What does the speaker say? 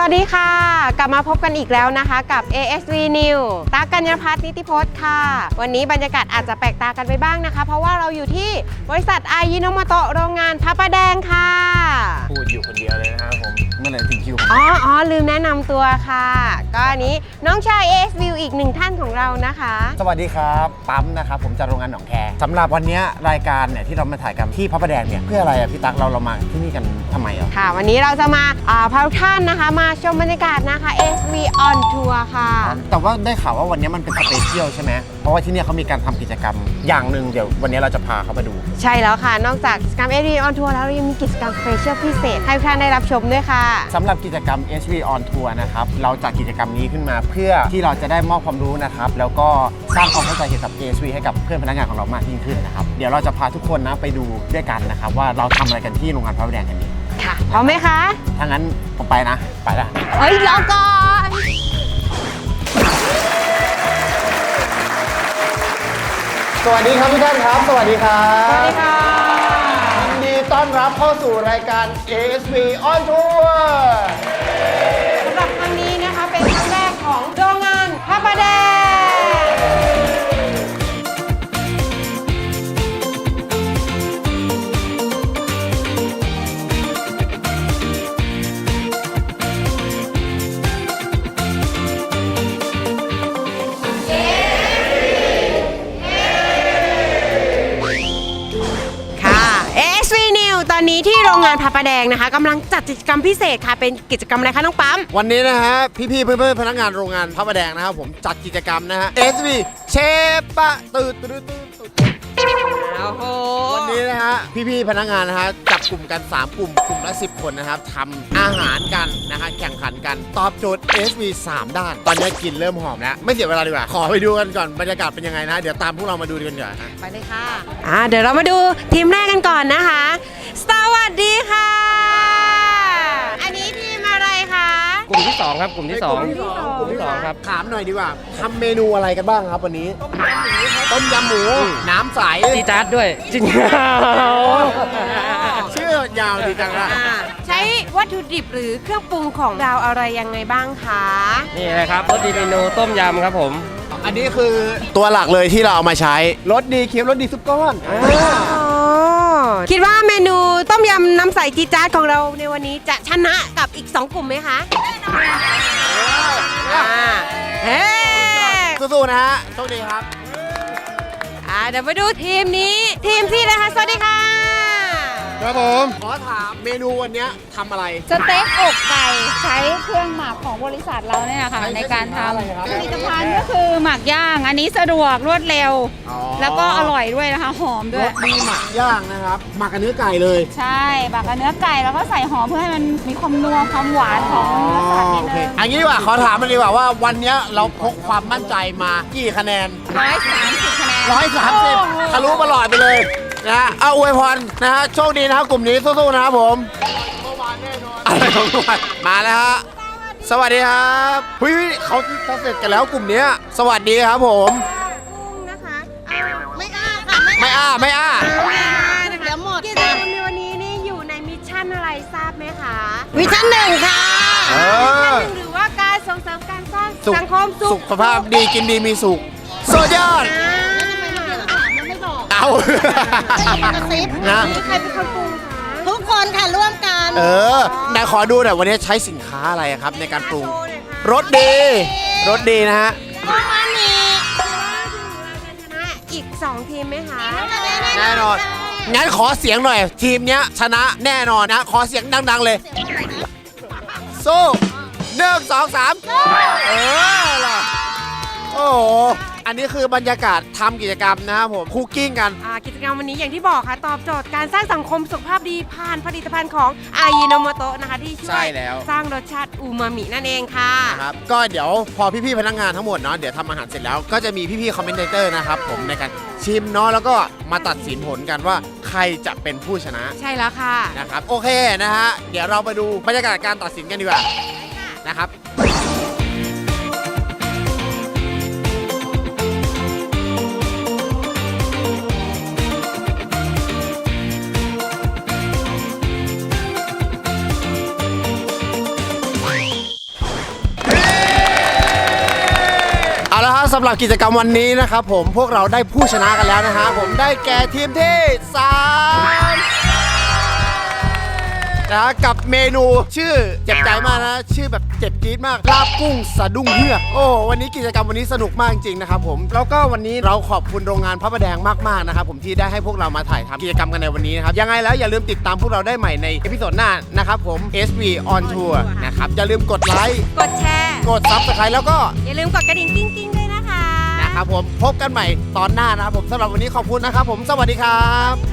สวัสดีค่ะ กลับมาพบกันอีกแล้วนะคะกับ ASV New ตากัญญาพัฒน์นิติพจน์ค่ะ วันนี้บรรยากาศอาจจะแปลกตากันไปบ้างนะคะ เพราะว่าเราอยู่ที่บริษัทอายิโนมโตะโรงงานพระประแดงค่ะ พูดอยู่คนเดียวเลยนะครับผมเมื่อไหร่ถึงคิวผมอ๋ออ๋อลืมแนะนำตัวค่ะ ก็อันนี้น้องชาย ASV อีกหนึ่งท่านของ เรานะคะ สวัสดีครับปั๊มนะครับผมจากโรงงานหนองแคสำหรับวันเนี้ยรายการเนี่ยที่เรามาถ่ายกันที่พระประแดงเนี่ยเพื่ออะไรอะพี่ตั๊กเราเรามาที่นี่กันทำไมอะค่ะ วันนี้เราจะมาอ่าพาทุกท่านนะคะ มาชมบรรยากาศนะคะ ASV on tour ค่ะ แต่ว่าได้ข่าวว่าวันนี้มันเป็นสเปเชียลใช่ไหมเพ ราะว่าที่เนี่ยเขามีการทำกิจกรรมอย่างหนึ่งเดี๋ยววันนี้เราจะพาเขามาดู ใช่แล้วค่ะ นอกจากกิจกรรม ASV on tour แล้วเรายังมีกิจกรรมสเปเชียลพิเศษให้ทุกท่านได้รับชมด้วยค่ะ สำหรับกิจกรรม HV on Tour นะครับ เราจัดกิจกรรมนี้ขึ้นมาเพื่อที่เราจะได้มอบความรู้นะครับ แล้วก็สร้างความเข้าใจเกี่ยวกับ HV ให้กับเพื่อนพนักงานของเรามากยิ่งขึ้นนะครับ เดี๋ยวเราจะพาทุกคนนะไปดูด้วยกันนะครับ ว่าเราทำอะไรกันที่โรงงานพระประแดงกันนี้ค่ะพร้อมไหมคะถ้างั้นผมไปนะ ไปละ เฮ้ยรอก่อน วัสดีครับทุกท่านครับ สวัสดีครับสวัสดีค่ะยินดีต้อนรับเข้าสู่รายการ ASV on Tour นนี้ที่โรงงานพระประแดงนะคะกำลังจัดกิจกรรมพิเศษค่ะ เป็นกิจกรรมอะไรคะน้องปั๊ม วันนี้นะฮะพี่ๆเพื่อนๆพนักงานโรงงานพระประแดงนะครับผมจัดกิจกรรมนะฮะ ASV เชฟปะตื่นตื่นตื่นตื่นโอ้โหวั นี้นะฮะพี่ๆพนักงานนะฮะจับกลุ่มกัน 3 กลุ่มกลุ่มละ 10 คนนะครับทำอาหารกันนะฮะแข่งขันกันตอบโจทย์ SV 3 ด้าน ตอนนี้กลินเริ่มหอมแล้ว ไม่เสียเวลาดีกว่า ขอไปดูกันก่อนบรรยากาศเป็นยังไงนะ เดี๋ยวตามพวกเรามาดูกันดีกว่านะไปเลยค่ะ อ่าเดี๋ยวเรามาดูทีมแรกกันก่อนนะคะ สวัสดีค่ะ อันนี้ทีมอะไรคะ กลุ่มที่สองครับกลุ่มที่สองกลุ่มที่สองกลุ่มที่สองครับ ถามหน่อยดีกว่าทำเมนูอะไรกันบ้างครับวันนี้ ต้มยำหมู น้ำใส จีจัดด้วยจริงชื่อยาวดีจังละอ่าใช้วัตถุดิบหรือเครื่องปรุงของเราอะไรยังไงบ้างคะนี่นะครับรสดีเมนูต้มยำครับผม อันนี้คือตัวหลักเลยที่เราเอามาใช้รสดีเคี้ยวรสดีซุปก้อนอ๋อคิดว่าเมนูต้ มยำน้ำใสจีดจาดของเราในวันนี้จะชนะกับอีก 2 กลุ่มไหมคะอ่าเฮ้สู้ๆนะฮะโชคดีครับ อ่าเดี๋ยวมาดูทีมนี้ทีมที่นะคะสวัสดีค่ะ ครับผม ขอถามเมนูวันเนี้ยทำอะไร สเต็กอกไก่ใช้เครื่องหมักของบริษัทเราเนี่ยค่ะใช้ในการสินค้าอะไรครับทำผลิตภัณฑ์ก็คือหมักย่าง อันนี้สะดวกรวดเร็ว อ๋อแล้วก็อร่อยด้วยนะคะ หอมรด้วย สดีหมักย่างนะครับ หมักกับเนื้อไก่เลย ใช่หมักกับเนื้อไก่แล้วก็ใส่หอมเพื่อให้มันมีความนัวความหวานของเนื้อสัตว์นิโอดเคนึงอันนี้ดีกว่าขอถามมันดีกว่าว่าวันเนี้ยเราพกความมั่นใจมากี่คะแนนร้อยสามสิบคะแนนร้อยสามสิบทะลุมาหลอดไปเลย นะฮะเอาอวยพรนะฮะโชคดีนะครับกลุ่มนี้สู้ๆนะครับผมอะไรของเมื่อวานมาแล้วฮะสวัสดีครับเฮ้ยเขาเขาเสร็จกันแล้วกลุ่มเนี้ยสวัสดีครับผม กุ้งนะคะไม่อ้าค่ะ ไม่อ้าไม่อ้าไม่อ้าเดี๋ยวหมดกิจกรรมในวันนี้นี่อยู่ในมิชชั่นอะไรทราบไหมคะมิชชั่นหนึ่งค่ะ เอมิชชั่นอ หนึ่งหรือว่าการส่งเสริมการสร้างสุขสังคมสุสุขขภาพดีกินดีมีสุขสุดยอด อ่า เอากระซิบนะนี่ใครเป็นคนปรุงคะทุกคนค่ะร่วมกันเออไหนขอดูหน่อยวันนี้ใช้สินค้าอะไรครับ ในการปรุงโชว์หน่อยค่ะรสดีรสดีนะฮะพวกมันมีคิดว่าทีมเราจะชนะอีก 2 ทีมไหมคะแน่นอนงั้นขอเสียงหน่อย ทีมเนี้ยชนะแน่นอนนะ ขอเสียงดัง ๆ เลยสู้หนึ่งสองสาม อันนี้คือบรรยากาศทำกิจกรรมนะครับผมคุกกิ้งกัน อ่ากิจกรรมวันนี้อย่างที่บอกค่ะ ตอบโจทย์การสร้างสังคมสุขภาพดีผ่านผลิตภัณฑ์ของอายิโนโมโตะนะคะ ที่ช่ใช่วยแล้ว สร้างรสชาติอูมามินั่นเองค่ะ นะครับก็เดี๋ยวพอพี่ๆพนักงานทั้งหมดเนาะเดี๋ยวทำอาหารเสร็จแล้วก็จะมีพี่ๆคอมเมนเตอร์นะครับผมในการชิมเนาะแล้วก็มาตัดสินผลกันว่าใครจะเป็นผู้ชนะใช่แล้วค่ะ นะครับโอเคนะฮะเดี๋ยวเราไปดูบรรยากาศการตัดสินกันดีกว่านะครับ สำหรับกิจกรรมวันนี้นะครับผมพวกเราได้ผู้ชนะกันแล้วนะฮะผมได้แก่ทีมที่สามนะฮะกับเมนูชื่อเจ็บใจมากนะ ชื่อแบบเจ็บจี๊ดมากลาบกุ้งสะดุ้งเฮือกโอ้วันนี้กิจกรรมวันนี้สนุกมากจริงๆนะครับผมแล้วก็วันนี้เราขอบคุณโรงงานพระประแดงมากๆนะครับผมที่ได้ให้พวกเรามาถ่ายทำกิจกรรมกันในวันนี้นะครับยังไงแล้วอย่าลืมติดตามพวกเราได้ใหม่ในเอพิโซดหน้านะครับผม SV on tour นะครับอย่าลืมกดไลค์กดแชร์ กด subscribe แล้วก็ อย่าลืมกดกระดิ่งกิ้งกิ้งด้วยนะคะ นะครับผมพบกันใหม่ตอนหน้านะครับผมสำหรับวันนี้ขอบคุณนะครับผมสวัสดีครับ